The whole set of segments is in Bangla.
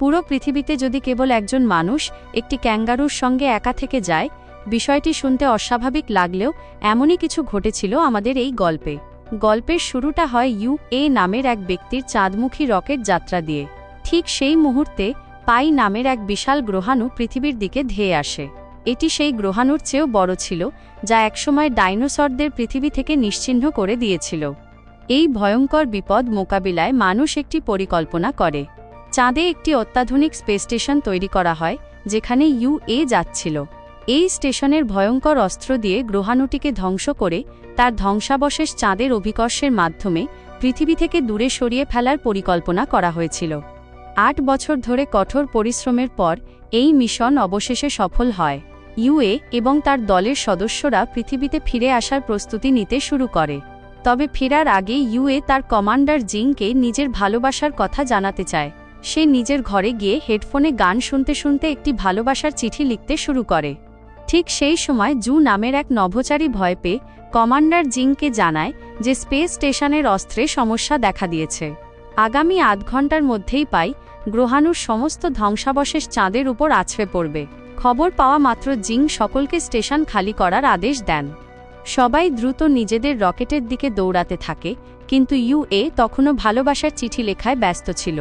পুরো পৃথিবীতে যদি কেবল একজন মানুষ একটি ক্যাঙ্গারুর সঙ্গে একা থেকে যায়, বিষয়টি শুনতে অস্বাভাবিক লাগলেও এমনই কিছু ঘটেছিল আমাদের এই গল্পে। গল্পের শুরুটা হয় ইউ এ নামের এক ব্যক্তির চাঁদমুখী রকেট যাত্রা দিয়ে। ঠিক সেই মুহূর্তে পাই নামের এক বিশাল গ্রহাণু পৃথিবীর দিকে ধেয়ে আসে। এটি সেই গ্রহাণুর চেয়েও বড় ছিল, যা একসময় ডাইনোসরদের পৃথিবী থেকে নিশ্চিহ্ন করে দিয়েছিল। এই ভয়ঙ্কর বিপদ মোকাবিলায় মানুষ একটি পরিকল্পনা করে। চাঁদে একটি অত্যাধুনিক স্পেস স্টেশন তৈরি করা হয়, যেখানে ইউএ যাচ্ছিল। এই স্টেশনের ভয়ঙ্কর অস্ত্র দিয়ে গ্রহাণুটিকে ধ্বংস করে তার ধ্বংসাবশেষ চাঁদের অভিকর্ষের মাধ্যমে পৃথিবী থেকে দূরে সরিয়ে ফেলার পরিকল্পনা করা হয়েছিল। আট বছর ধরে কঠোর পরিশ্রমের পর এই মিশন অবশেষে সফল হয়। ইউএ এবং তার দলের সদস্যরা পৃথিবীতে ফিরে আসার প্রস্তুতি নিতে শুরু করে। তবে ফেরার আগে ইউএ তার কমান্ডার জিংকে নিজের ভালোবাসার কথা জানাতে চায়। সে নিজের ঘরে গিয়ে হেডফোনে গান শুনতে শুনতে একটি ভালোবাসার চিঠি লিখতে শুরু করে। ঠিক সেই সময় জু নামের এক নভোচারী ভয় পেয়ে কমান্ডার জিংকে জানায় যে স্পেস স্টেশনের অস্ত্রে সমস্যা দেখা দিয়েছে। আগামী আধ ঘণ্টার মধ্যেই পাই গ্রহাণুর সমস্ত ধ্বংসাবশেষ চাঁদের উপর আছড়ে পড়বে। খবর পাওয়া মাত্র জিং সকলকে স্টেশন খালি করার আদেশ দেন। সবাই দ্রুত নিজেদের রকেটের দিকে দৌড়াতে থাকে, কিন্তু ইউএ তখনও ভালোবাসার চিঠি লেখায় ব্যস্ত ছিল।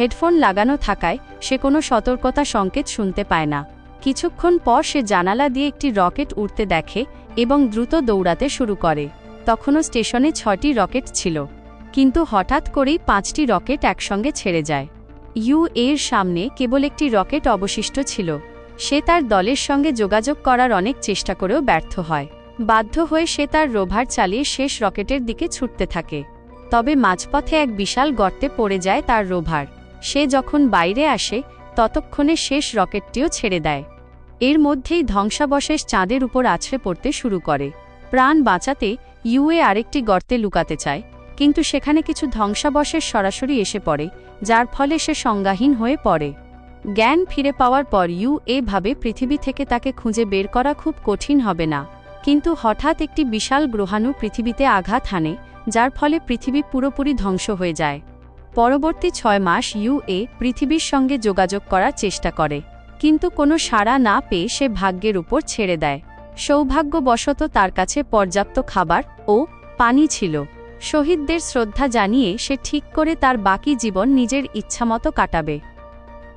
হেডফোন লাগানো থাকায় সে কোনো সতর্কতা সংকেত শুনতে পায় না। কিছুক্ষণ পর সে জানালা দিয়ে একটি রকেট উড়তে দেখে এবং দ্রুত দৌড়াতে শুরু করে। তখনও স্টেশনে ছটি রকেট ছিল। কিন্তু হঠাৎ করেই পাঁচটি রকেট একসঙ্গে ছেড়ে যায়। ইউ এর সামনে কেবল একটি রকেট অবশিষ্ট ছিল। সে তার দলের সঙ্গে যোগাযোগ করার অনেক চেষ্টা করেও ব্যর্থ হয়। বাধ্য হয়ে সে তার রোভার চালিয়ে শেষ রকেটের দিকে ছুটতে থাকে। তবে মাঝপথে এক বিশাল গর্তে পড়ে যায় তার রোভার। সে যখন বাইরে আসে, ততক্ষণে শেষ রকেটটিও ছেড়ে দেয়। এর মধ্যেই ধ্বংসাবশেষ চাঁদের উপর আছড়ে পড়তে শুরু করে। প্রাণ বাঁচাতে ইউএ আরেকটি গর্তে লুকাতে চায়, কিন্তু সেখানে কিছু ধ্বংসাবশেষ সরাসরি এসে পড়ে, যার ফলে সে সংজ্ঞাহীন হয়ে পড়ে। জ্ঞান ফিরে পাওয়ার পর ইউ ভাবে পৃথিবী থেকে তাকে খুঁজে বের করা খুব কঠিন হবে না। কিন্তু হঠাৎ একটি বিশাল গ্রহাণু পৃথিবীতে আঘাত হানে, যার ফলে পৃথিবী পুরোপুরি ধ্বংস হয়ে যায়। পরবর্তী ছয় মাস ইউএ পৃথিবীর সঙ্গে যোগাযোগ করার চেষ্টা করে। কিন্তু কোনো সাড়া না পেয়ে সে ভাগ্যের উপর ছেড়ে দেয়। সৌভাগ্যবশত তার কাছে পর্যাপ্ত খাবার ও পানি ছিল। শহীদদের শ্রদ্ধা জানিয়ে সে ঠিক করে তার বাকি জীবন নিজের ইচ্ছামতো কাটাবে।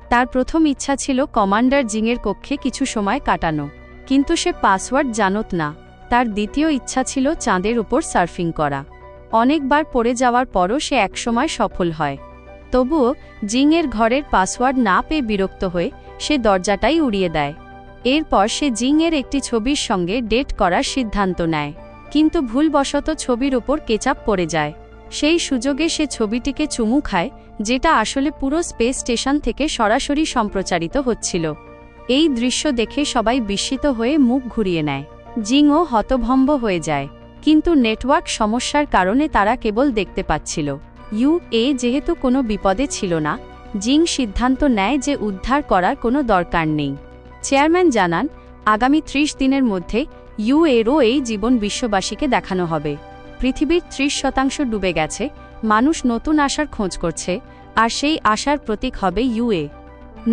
তার প্রথম ইচ্ছা ছিল কমান্ডার জিংয়ের কক্ষে কিছু সময় কাটানো। কিন্তু সে পাসওয়ার্ড জানত না। তার দ্বিতীয় ইচ্ছা ছিল চাঁদের উপর সার্ফিং করা। অনেকবার পড়ে যাওয়ার পরও সে একসময় সফল হয়। তবুও জিংয়ের ঘরের পাসওয়ার্ড না পেয়ে বিরক্ত হয়ে সে দরজাটাই উড়িয়ে দেয়। এরপর সে জিংয়ের একটি ছবির সঙ্গে ডেট করার সিদ্ধান্ত নেয়। কিন্তু ভুলবশত ছবির ওপর কেচাপ পড়ে যায়। সেই সুযোগে সে ছবিটিকে চুমু খায়, যেটা আসলে পুরো স্পেস স্টেশন থেকে সরাসরি সম্প্রচারিত হচ্ছিল। এই দৃশ্য দেখে সবাই বিস্মিত হয়ে মুখ ঘুরিয়ে নেয়। জিংও হতভম্ব হয়ে যায়। কিন্তু নেটওয়ার্ক সমস্যার কারণে তারা কেবল দেখতে পাচ্ছিল। ইউ এ যেহেতু কোনো বিপদে ছিল না, জিং সিদ্ধান্ত নেয় যে উদ্ধার করার কোনো দরকার নেই। চেয়ারম্যান জানান, আগামী ত্রিশ দিনের মধ্যে ইউ এরও এই জীবন বিশ্ববাসীকে দেখানো হবে। পৃথিবীর ত্রিশ শতাংশ ডুবে গেছে, মানুষ নতুন আশার খোঁজ করছে, আর সেই আশার প্রতীক হবে ইউএ।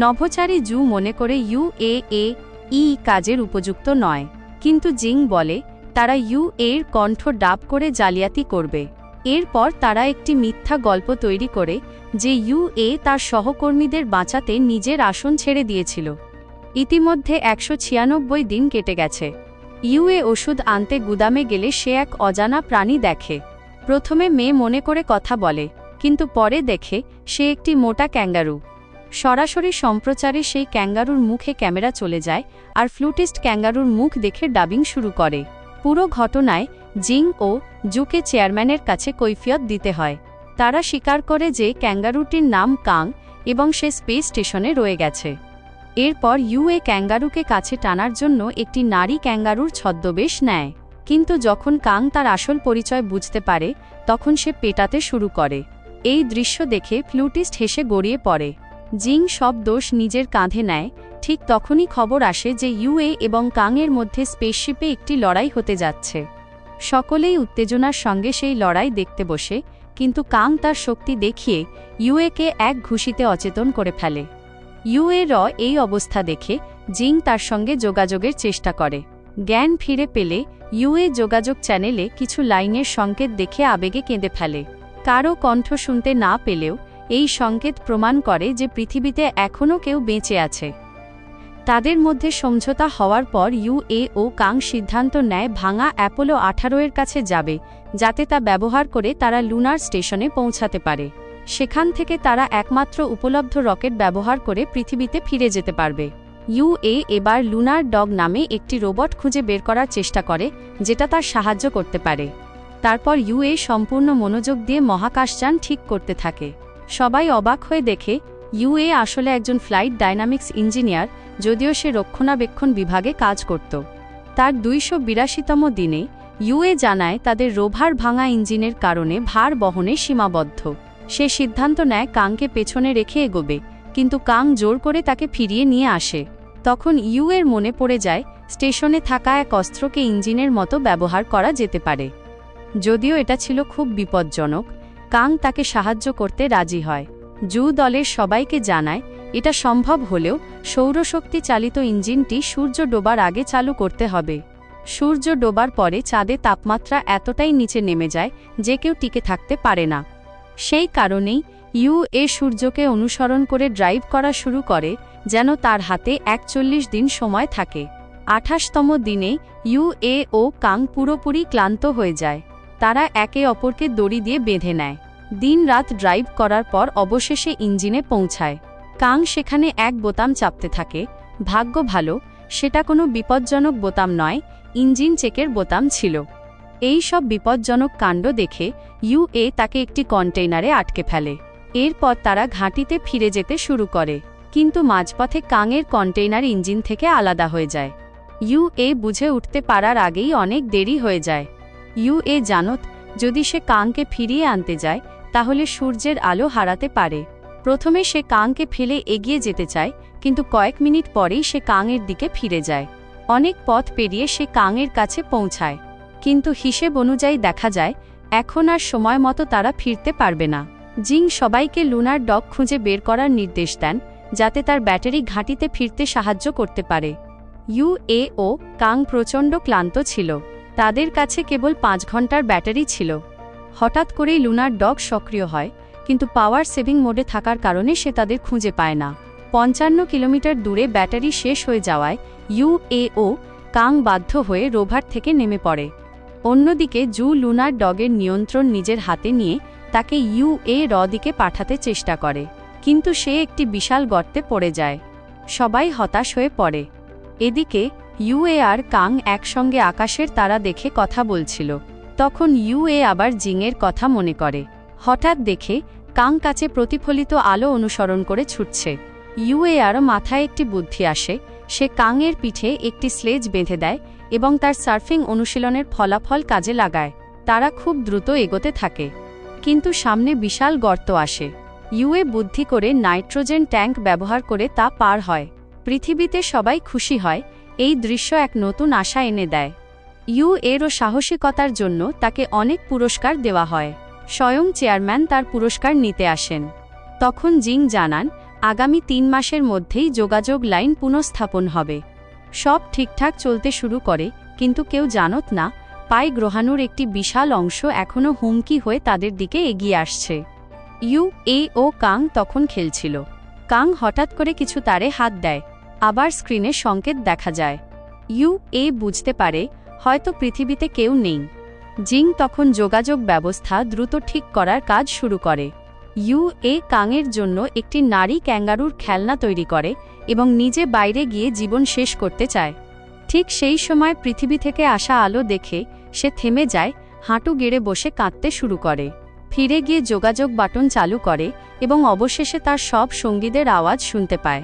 নভোচারী জু মনে করে ইউ এ এ ই কাজের উপযুক্ত নয়, কিন্তু জিং বলে তারা ইউ এর কণ্ঠ ডাব করে জালিয়াতি করবে। এরপর তারা একটি মিথ্যা গল্প তৈরি করে, যে ইউ এ তার সহকর্মীদের বাঁচাতে নিজের আসন ছেড়ে দিয়েছিল। ইতিমধ্যে একশো ছিয়ানব্বই দিন কেটে গেছে। ইউএ ওষুধ আনতে গুদামে গেলে সে এক অজানা প্রাণী দেখে। প্রথমে মেয়ে মনে করে কথা বলে, কিন্তু পরে দেখে সে একটি মোটা ক্যাঙ্গারু। সরাসরি সম্প্রচারে সেই ক্যাঙ্গারুর মুখে ক্যামেরা চলে যায়, আর ফ্লুটিস্ট ক্যাঙ্গারুর মুখ দেখে ডাবিং শুরু করে। পুরো ঘটনায় জিং ও জুকে চেয়ারম্যানের কাছে কৈফিয়ত দিতে হয়। তারা স্বীকার করে যে ক্যাঙ্গারুটির নাম কাং এবং সে স্পেস স্টেশনে রয়ে গেছে। এরপর ইউএ ক্যাঙ্গারুকে কাছে টানার জন্য একটি নারী ক্যাঙ্গারুর ছদ্মবেশ নেয়। কিন্তু যখন কাং তার আসল পরিচয় বুঝতে পারে, তখন সে পেটাতে শুরু করে। এই দৃশ্য দেখে ফ্লুটিস্ট হেসে গড়িয়ে পড়ে। জিং সব দোষ নিজের কাঁধে নেয়, ঠিক তখনই খবর আসে যে ইউএ এবং কাংয়ের মধ্যে স্পেসশিপে একটি লড়াই হতে যাচ্ছে। সকলেই উত্তেজনার সঙ্গে সেই লড়াই দেখতে বসে, কিন্তু কাং তার শক্তি দেখিয়ে ইউএকে এক ঘুষিতে অচেতন করে ফেলে। ইউএ র এই অবস্থা দেখে জিং তার সঙ্গে যোগাযোগের চেষ্টা করে। জ্ঞান ফিরে পেলে ইউএ যোগাযোগ চ্যানেলে কিছু লাইনের সংকেত দেখে আবেগে কেঁদে ফেলে। কারও কণ্ঠ শুনতে না পেলেও এই সংকেত প্রমাণ করে যে পৃথিবীতে এখনও কেউ বেঁচে আছে। তাদের মধ্যে সমঝোতা হওয়ার পর ইউএ ও কাং সিদ্ধান্ত নেয় ভাঙা অ্যাপোলো আঠারো এর কাছে যাবে, যাতে তা ব্যবহার করে তারা লুনার স্টেশনে পৌঁছাতে পারে। সেখান থেকে তারা একমাত্র উপলব্ধ রকেট ব্যবহার করে পৃথিবীতে ফিরে যেতে পারবে। ইউএ এবার লুনার ডগ নামে একটি রোবট খুঁজে বের করার চেষ্টা করে, যেটা তার সাহায্য করতে পারে। তারপর ইউএ সম্পূর্ণ মনোযোগ দিয়ে মহাকাশযান ঠিক করতে থাকে। সবাই অবাক হয়ে দেখে ইউএ আসলে একজন ফ্লাইট ডাইনামিক্স ইঞ্জিনিয়ার, যদিও সে রক্ষণাবেক্ষণ বিভাগে কাজ করত। তার দুইশো বিরাশিতম দিনে ইউএ জানায় তাদের রোভার ভাঙা ইঞ্জিনের কারণে ভার বহনে সীমাবদ্ধ। সে সিদ্ধান্ত নেয় কাংকে পেছনে রেখে এগোবে, কিন্তু কাং জোর করে তাকে ফিরিয়ে নিয়ে আসে। তখন ইউ এর মনে পড়ে যায়, স্টেশনে থাকা এক অস্ত্রকে ইঞ্জিনের মতো ব্যবহার করা যেতে পারে। যদিও এটা ছিল খুব বিপজ্জনক কাং তাকে সাহায্য করতে রাজি হয়। জু দলের সবাইকে জানায়, এটা সম্ভব হলেও সৌরশক্তি চালিত ইঞ্জিনটি সূর্য ডোবার আগে চালু করতে হবে। সূর্য ডোবার পরে চাঁদে তাপমাত্রা এতটাই নিচে নেমে যায় যে কেউ টিকে থাকতে পারে না। সেই কারণেই ইউ এ সূর্যকে অনুসরণ করে ড্রাইভ করা শুরু করে, যেন তার হাতে একচল্লিশ দিন সময় থাকে। আঠাশতম দিনে ইউ এ ও কাং পুরোপুরি ক্লান্ত হয়ে যায়। তারা একে অপরকে দড়ি দিয়ে বেঁধে নেয়। দিন রাত ড্রাইভ করার পর অবশেষে ইঞ্জিনে পৌঁছায়। কাং সেখানে এক বোতাম চাপতে থাকে। ভাগ্য ভালো, সেটা কোনো বিপজ্জনক বোতাম নয়, ইঞ্জিন চেকের বোতাম ছিল। এই সব বিপজ্জনক কাণ্ড দেখে ইউএ তাকে একটি কন্টেইনারে আটকে ফেলে। এরপর তারা ঘাঁটিতে ফিরে যেতে শুরু করে। কিন্তু মাঝপথে কাংয়ের কন্টেইনার ইঞ্জিন থেকে আলাদা হয়ে যায়। ইউএ বুঝে উঠতে পারার আগেই অনেক দেরি হয়ে যায়। ইউএ জানত, যদি সে কাংকে ফিরিয়ে আনতে যায়, তাহলে সূর্যের আলো হারাতে পারে। প্রথমে সে কাংকে ফেলে এগিয়ে যেতে চায়, কিন্তু কয়েক মিনিট পরেই সে কাংয়ের দিকে ফিরে যায়। অনেক পথ পেরিয়ে সে কাংয়ের কাছে পৌঁছায়। কিন্তু হিসেব অনুযায়ী দেখা যায়, এখন আর সময় মতো তারা ফিরতে পারবে না। জিং সবাইকে লুনার ডগ খুঁজে বের করার নির্দেশ দেন, যাতে তার ব্যাটারি ঘাঁটিতে ফিরতে সাহায্য করতে পারে। ইউএ ও কাং প্রচণ্ড ক্লান্ত ছিল। তাদের কাছে কেবল পাঁচ ঘণ্টার ব্যাটারি ছিল। হঠাৎ করেই লুনার ডগ সক্রিয় হয়, কিন্তু পাওয়ার সেভিং মোডে থাকার কারণে সে তাদের খুঁজে পায় না। পঞ্চান্ন কিলোমিটার দূরে ব্যাটারি শেষ হয়ে যাওয়ায় ইউএও কাং বাধ্য হয়ে রোভার থেকে নেমে পড়ে। অন্যদিকে জু লুনার ডগের নিয়ন্ত্রণ নিজের হাতে নিয়ে তাকে ইউএ র দিকে পাঠাতে চেষ্টা করে, কিন্তু সে একটি বিশাল গর্তে পড়ে যায়। সবাই হতাশ হয়ে পড়ে। এদিকে ইউএ আর কাং একসঙ্গে আকাশের তারা দেখে কথা বলছিল। তখন ইউএ আবার জিংয়ের কথা মনে করে। হঠাৎ দেখে কাং কাছে প্রতিফলিত আলো অনুসরণ করে ছুটছে। ইউএ আরও মাথায় একটি বুদ্ধি আসে, সে কাংয়ের পিঠে একটি স্লেজ বেঁধে দেয় এবং তার সার্ফিং অনুশীলনের ফলাফল কাজে লাগায়। তারা খুব দ্রুত এগোতে থাকে। কিন্তু সামনে বিশাল গর্ত আসে। ইউএ বুদ্ধি করে নাইট্রোজেন ট্যাঙ্ক ব্যবহার করে তা পার হয়। পৃথিবীতে সবাই খুশি হয় এই দৃশ্য এক নতুন আশা এনে দেয়। ইউ এরও সাহসিকতার জন্য তাকে অনেক পুরস্কার দেওয়া হয়। স্বয়ং চেয়ারম্যান তার পুরস্কার নিতে আসেন। তখন জিং জানান, আগামী তিন মাসের মধ্যেই যোগাযোগ লাইন পুনঃস্থাপন হবে। সব ঠিকঠাক চলতে শুরু করে, কিন্তু কেউ জানত না, পাই গ্রহাণুর একটি বিশাল অংশ এখনও হুমকি হয়ে তাদের দিকে এগিয়ে আসছে। ইউ, এ ও কাং তখন খেলছিল। কাং হঠাৎ করে কিছু তারে হাত দেয়। আবার স্ক্রিনে সংকেত দেখা যায়। ইউ, এ বুঝতে পারে, হয়তো পৃথিবীতে কেউ নেই। জিং তখন যোগাযোগ ব্যবস্থা দ্রুত ঠিক করার কাজ শুরু করে। ইউ, এ কাংয়ের জন্য একটি নারী ক্যাঙ্গারুর খেলনা তৈরি করে এবং নিজে বাইরে গিয়ে জীবন শেষ করতে চায়। ঠিক সেই সময় পৃথিবী থেকে আসা আলো দেখে সে থেমে যায়, হাঁটু গেড়ে বসে কাঁদতে শুরু করে। ফিরে গিয়ে যোগাযোগ বাটন চালু করে এবং অবশেষে তার সব সঙ্গীদের আওয়াজ শুনতে পায়।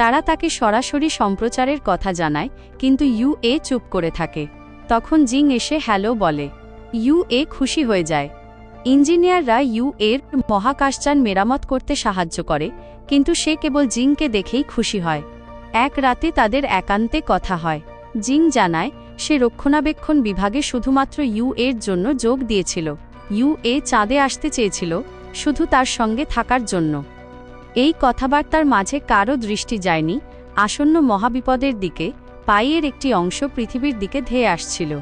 তারা তাকে সরাসরি সম্প্রচারের কথা জানায়, কিন্তু ইউ এ চুপ করে থাকে। তখন জিং এসে হ্যালো বলে, ইউ এ খুশি হয়ে যায়। ইঞ্জিনিয়াররা ইউ এর মহাকাশযান মেরামত করতে সাহায্য করে, কিন্তু সে কেবল জিংকে দেখেই খুশি হয়। এক রাতে তাদের একান্তে কথা হয়। জিং জানায়, সে রক্ষণাবেক্ষণ বিভাগে শুধুমাত্র ইউ এর জন্য যোগ দিয়েছিল। ইউ এ চাঁদে আসতে চেয়েছিল, শুধু তার সঙ্গে থাকার জন্য। এই কথাবার্তার মাঝে কারও দৃষ্টি যায়নি, আসন্ন মহাবিপদের দিকে পাইয়ের একটি অংশ পৃথিবীর দিকে ধেয়ে আসছিল।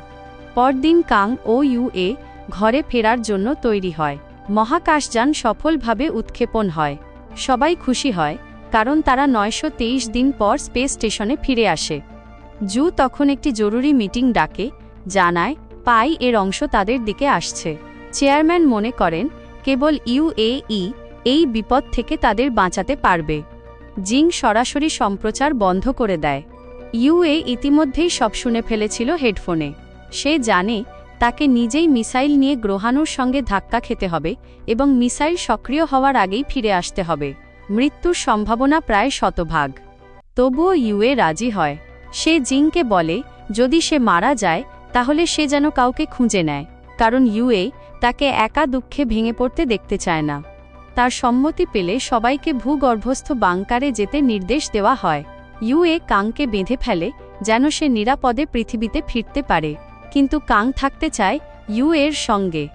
পরদিন কাং ও ইউএ ঘরে ফেরার জন্য তৈরি হয়। মহাকাশযান সফলভাবে উৎক্ষেপণ হয়। সবাই খুশি হয়, কারণ তারা নয়শো তেইশ দিন পর স্পেস স্টেশনে ফিরে আসে। জু তখন একটি জরুরি মিটিং ডাকে, জানায়, পাই এর অংশ তাদের দিকে আসছে। চেয়ারম্যান মনে করেন, কেবল ইউএই এই বিপদ থেকে তাদের বাঁচাতে পারবে। জিং সরাসরি সম্প্রচার বন্ধ করে দেয়। ইউএ ইতিমধ্যেই সব শুনে ফেলেছিল হেডফোনে। সে জানে তাকে নিজেই মিসাইল নিয়ে গ্রহাণুর সঙ্গে ধাক্কা খেতে হবে এবং মিসাইল সক্রিয় হওয়ার আগেই ফিরে আসতে হবে। মৃত্যুর সম্ভাবনা প্রায় শতভাগ। তবুও ইউএ রাজি হয়। সে জিংকে বলে, যদি সে মারা যায়, তাহলে সে যেন কাউকে খুঁজে নেয়। কারণ ইউএ তাকে একা দুঃখে ভেঙে পড়তে দেখতে চায় না। তার সম্মতি পেলে সবাইকে ভূগর্ভস্থ বাংকারে যেতে নির্দেশ দেওয়া হয়। ইউএ কাংকে বেঁধে ফেলে যেন সে নিরাপদে পৃথিবীতে ফিরতে পারে। কিন্তু কাং থাকতে চায় ইউ এর সঙ্গে।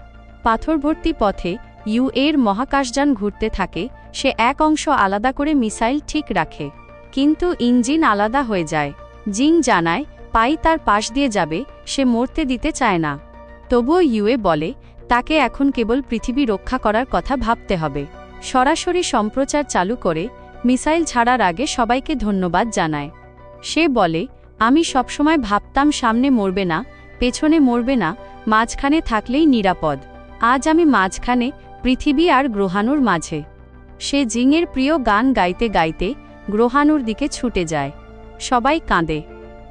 পাথরভর্তি পথে ইউ এর মহাকাশযান ঘুরতে থাকে, সে এক অংশ আলাদা করে মিসাইল ঠিক রাখে। কিন্তু ইঞ্জিন আলাদা হয়ে যায়। জিং জানায়, পাই তার পাশ দিয়ে যাবে, সে মরতে দিতে চায় না। তবুও ইউএ বলে তাকে এখন কেবল পৃথিবী রক্ষা করার কথা ভাবতে হবে। সরাসরি সম্প্রচার চালু করে মিসাইল ছাড়ার আগে সবাইকে ধন্যবাদ জানায়। সে বলে, আমি সবসময় ভাবতাম সামনে মরবে না, পেছনে মরবে না, মাঝখানে থাকলেই নিরাপদ। আজ আমি মাঝখানে, পৃথিবী আর গ্রহাণুর মাঝে। সে জিংয়ের প্রিয় গান গাইতে গাইতে গ্রহাণুর দিকে ছুটে যায়। সবাই কাঁদে।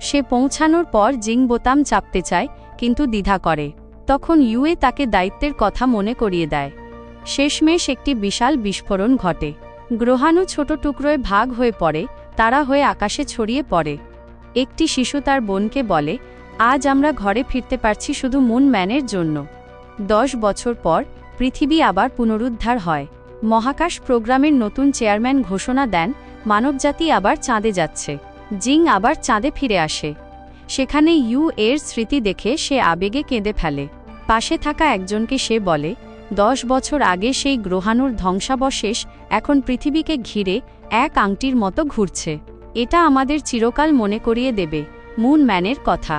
সে পৌঁছানোর পর জিং বোতাম চাপতে চায়, কিন্তু দ্বিধা করে। তখন ইউএ তাকে দায়িত্বের কথা মনে করিয়ে দেয়। শেষমেশ একটি বিশাল বিস্ফোরণ ঘটে। গ্রহাণু ছোট টুকরোয় ভাগ হয়ে পড়ে, তারা হয়ে আকাশে ছড়িয়ে পড়ে। একটি শিশু তার বোনকে বলে, আজ আমরা ঘরে ফিরতে পারছি শুধু মুন ম্যানের জন্য। দশ বছর পর পৃথিবী আবার পুনরুদ্ধার হয়। মহাকাশ প্রোগ্রামের নতুন চেয়ারম্যান ঘোষণা দেন, মানবজাতি আবার চাঁদে যাচ্ছে। জিং আবার চাঁদে ফিরে আসে। সেখানে ইউ এর স্মৃতি দেখে সে আবেগে কেঁদে ফেলে। পাশে থাকা একজনকে সে বলে, দশ বছর আগে সেই গ্রহাণুর ধ্বংসাবশেষ এখন পৃথিবীকে ঘিরে এক আংটির মতো ঘুরছে। এটা আমাদের চিরকাল মনে করিয়ে দেবে মুন ম্যানের কথা।